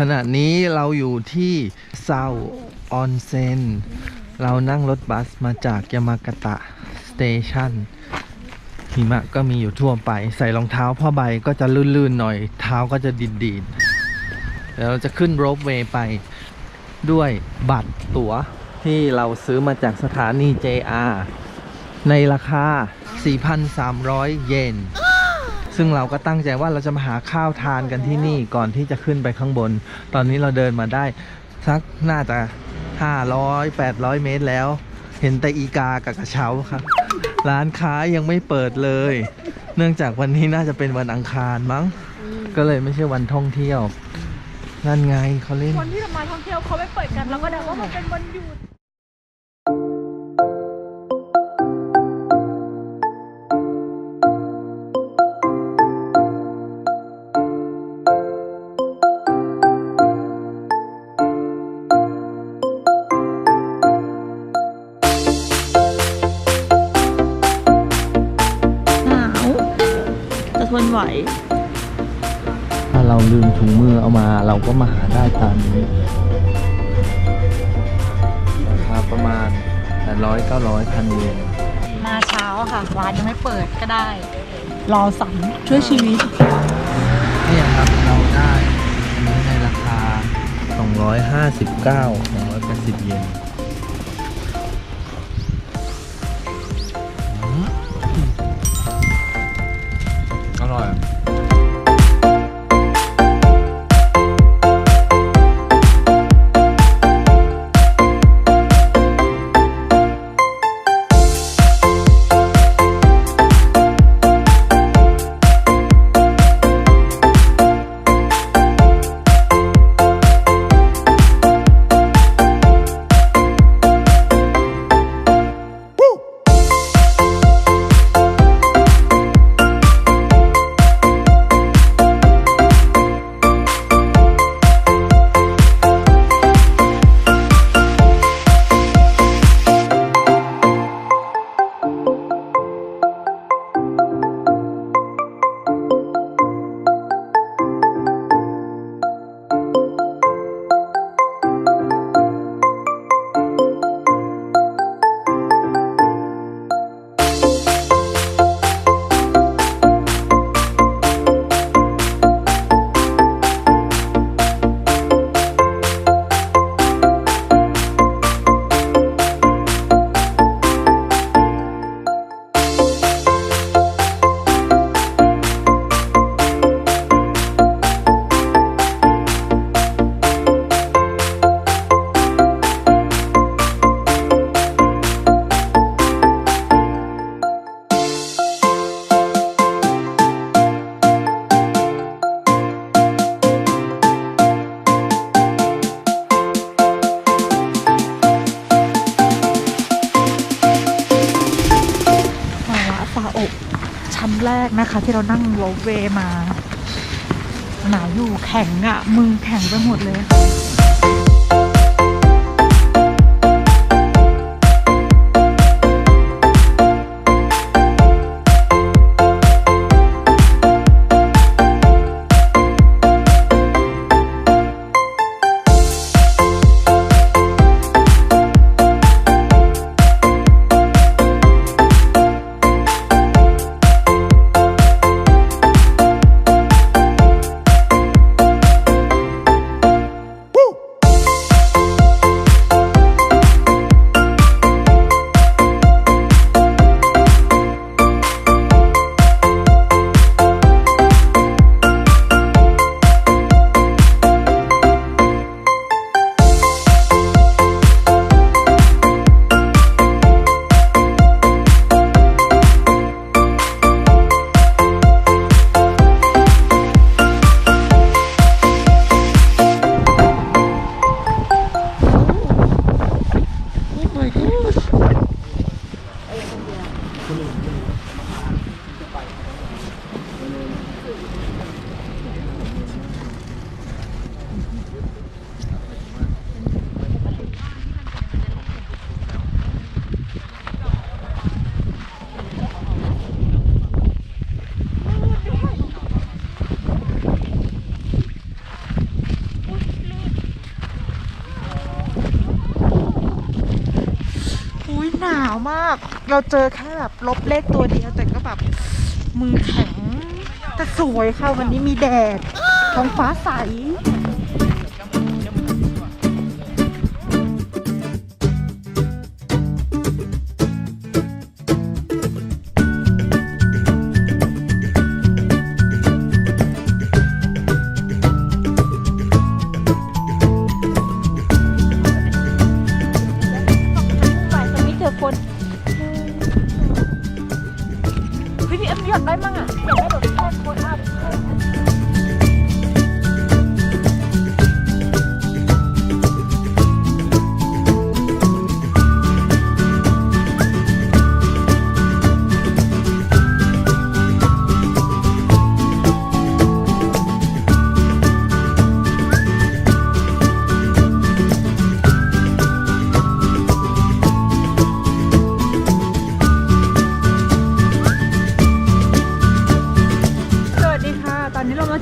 ขณะนี้เราอยู่ที่เซาออนเซนเรานั่งรถบัสมาจากยามากาตะสเตชันหิมะก็มีอยู่ทั่วไป ใส่รองเท้าผ้าใบก็จะลื่นๆหน่อย เท้าก็จะดีดๆแล้วเราจะขึ้นโรปเวย์ไปด้วยบัตรตั๋วที่เราซื้อมาจากสถานี JR ในราคา 4,300 เยน ซึ่งเราก็ตั้งใจว่าเราจะมาหาข้าวทานกันที่นี่ก่อนที่จะขึ้นไปข้างบน ตอนนี้เราเดินมาได้สักน่าจะ 500 800 เมตรแล้ว เห็นแต่อีกากับกระเช้าครับ ร้านค้ายังไม่เปิดเลย เนื่องจากวันนี้น่าจะเป็นวันอังคารมั้ง ก็เลยไม่ใช่วันท่องเที่ยว นั่นไงเขาเล่น คนที่จะมาท่องเที่ยวเขาไม่เปิดกันเราก็เดาว่ามันเป็นวันหยุด ทนไหว ถ้าเราลืมถุงมือเอามาเราก็มาหาได้ตามนี้ราคาประมาณ800 900พันเยนมาเช้าอะค่ะร้านยังไม่เปิดก็ได้ รอสั่งช่วยชีวิตนี่ครับเราได้อันนี้ในราคา 259 280 เยน แรกนะคะ ที่เรานั่งโรเวมา หนาวอยู่แข็งอะ่ะ มือแข็งไปหมดเลย อุ๊ย หนาวมาก เราเจอแค่แบบลบเลขตัวเดียวแต่ก็แบบมือแข็งแต่สวยค่ะวันนี้มีแดดท้องฟ้าใส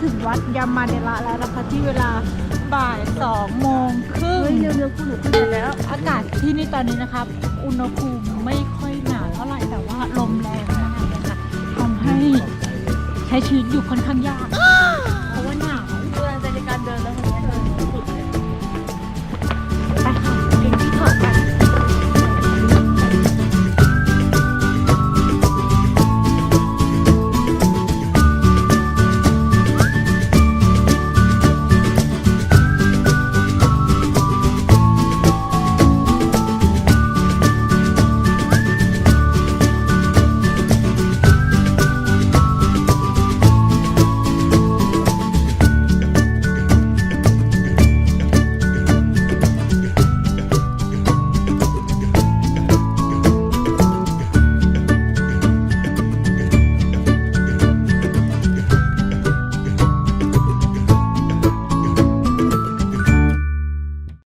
ถึงวัดยามาเดละแล้วนะคะที่เวลาบ่ายสองโมงครึ่งเฮ้ยเร็วๆคุณหนูขึ้นไปแล้ว อากาศที่นี่ตอนนี้นะครับ อุณหภูมิไม่ค่อยหนาวเท่าไหร่แต่ว่าลมแรงมากเลยค่ะทำให้ใช้ชีวิตอยู่ค่อนข้างยาก